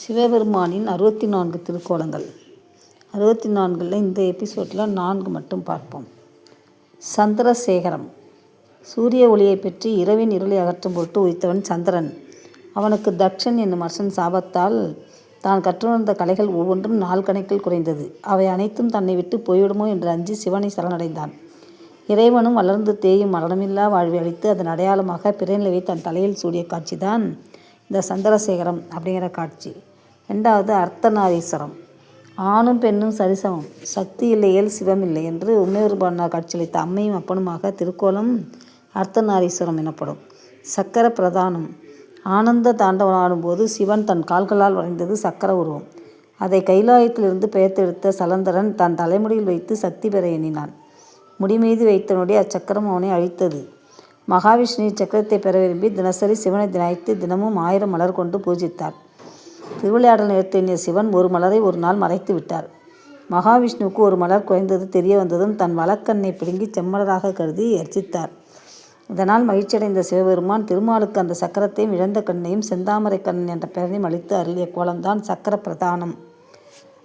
சிவபெருமானின் அறுபத்தி நான்கு திருக்கோலங்கள். அறுபத்தி நான்கில் இந்த எபிசோடில் நான்கு மட்டும் பார்ப்போம். சந்திரசேகரம். சூரிய ஒளியை பெற்று இரவின் இருளை அகற்றும் பொருட்டு உயிர்த்தவன் சந்திரன். அவனுக்கு தக்ஷன் என்னும் அரசன் சாபத்தால் தான் கற்றுணர்ந்த கலைகள் ஒவ்வொன்றும் நாள் கணக்கில் குறைந்தது. அவை அனைத்தும் தன்னை விட்டு போய்விடுமோ என்று அஞ்சி சிவனை சரணடைந்தான். இறைவனும் வளர்ந்து தேயும் மரணமில்லா வாழ்வை அளித்து அதன் அடையாளமாக பிறநிலவை தன் தலையில் சூடிய காட்சிதான் இந்த சந்திரசேகரம் அப்படிங்கிற காட்சி. ரெண்டாவது அர்த்தநாரீஸ்வரம். ஆணும் பெண்ணும் சரிசமம். சக்தி இல்லையேல் சிவம் இல்லை என்று உண்மையுறுபான காட்சியளித்த அம்மையும் அப்பனுமாக திருக்கோலம் அர்த்தநாரீஸ்வரம் எனப்படும். சக்கர பிரதானம். ஆனந்த தாண்டவன் ஆடும்போது சிவன் தன் கால்களால் வரைந்தது சக்கர உருவம். அதை கைலாயத்திலிருந்து பெயர்த்தெடுத்த சலந்தரன் தன் தலைமுடியில் வைத்து சக்தி பெற எண்ணினான். முடிமீது வைத்தனுடைய அச்சக்கரம் அவனை அழித்தது. மகாவிஷ்ணு சக்கரத்தை பெற விரும்பி தினசரி சிவனை தினாய்த்து தினமும் ஆயிரம் மலர் கொண்டு பூஜித்தார். திருவிளையாடல் நேரத்தை எண்ணிய சிவன் ஒரு மலரை ஒரு நாள் மறைத்து விட்டார். மகாவிஷ்ணுவுக்கு ஒரு மலர் குறைந்தது தெரிய வந்ததும் தன் வழக்கண்ணை பிடுங்கி செம்மலராக கருதி அர்ச்சித்தார். இதனால் மகிழ்ச்சியடைந்த சிவபெருமான் திருமாலுக்கு அந்த சக்கரத்தையும் இழந்த கண்ணையும் செந்தாமரை கண்ணன் என்ற பெயரையும் அளித்து அருளிய கோலம்தான் சக்கர பிரதானம்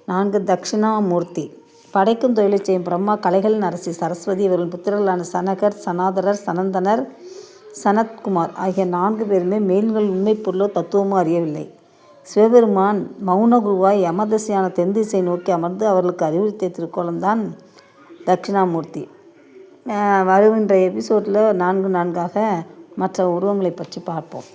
நான்கு தட்சிணாமூர்த்தி. படைக்கும் தொழிலை செய்யும் பிரம்மா கலைகளின் அரசி சரஸ்வதி இவர்கள் புத்திரர்களான சனகர் சனாதரர் சனந்தனர் சனத்குமார் ஆகிய நான்கு பேருமே மேல்கள் உண்மை பொருளோ தத்துவமோ அறியவில்லை. சிவபெருமான் மௌன குருவாய் யமதசையான தென்திசை நோக்கி அமர்ந்து அவர்களுக்கு அறிவுறுத்திய திருக்கோலம்தான் தட்சிணாமூர்த்தி. வருகின்ற எபிசோடில் நான்கு நான்காக மற்ற உருவங்களை பற்றி பார்ப்போம்.